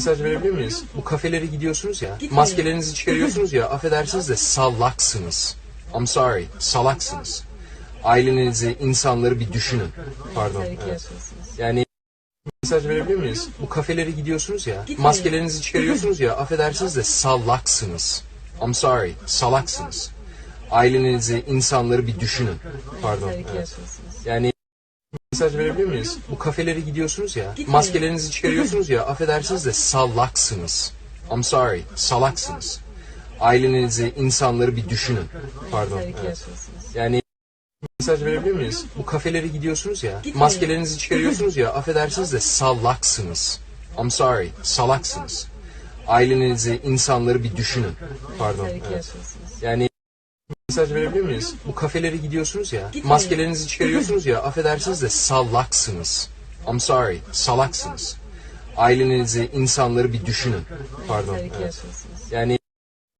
mesaj verebilir miyiz? Bu kafelere gidiyorsunuz ya, Gitmeyin. maskelerinizi çıkarıyorsunuz ya, affedersiniz de salaksınız. I'm sorry, salaksınız. Ailenizi, insanları bir düşünün. Pardon. Evet. Yani mesaj verebilir miyiz? Bu kafelere gidiyorsunuz ya, maskelerinizi çıkarıyorsunuz ya, affedersiniz de salaksınız. I'm sorry, salaksınız. Ailenizi, insanları bir düşünün. Pardon. Evet. Yani mesaj verebilir miyiz? Bu kafelere gidiyorsunuz ya, maskelerinizi çıkarıyorsunuz ya, affedersiniz de salaksınız. I'm sorry, salaksınız. Ailenizi, insanları bir düşünün. Pardon. Evet. Yani mesaj verebilir miyiz? Bu kafelere gidiyorsunuz ya, maskelerinizi çıkarıyorsunuz ya, affedersiniz de salaksınız. I'm sorry, salaksınız. Ailenizi, insanları bir düşünün. Pardon. Evet. Yani mesaj verebilir miyiz? Bu kafelere gidiyorsunuz ya, maskelerinizi çıkarıyorsunuz ya, affedersiniz de salaksınız. I'm sorry, salaksınız. Ailenizi, insanları bir düşünün. Pardon. Evet. Yani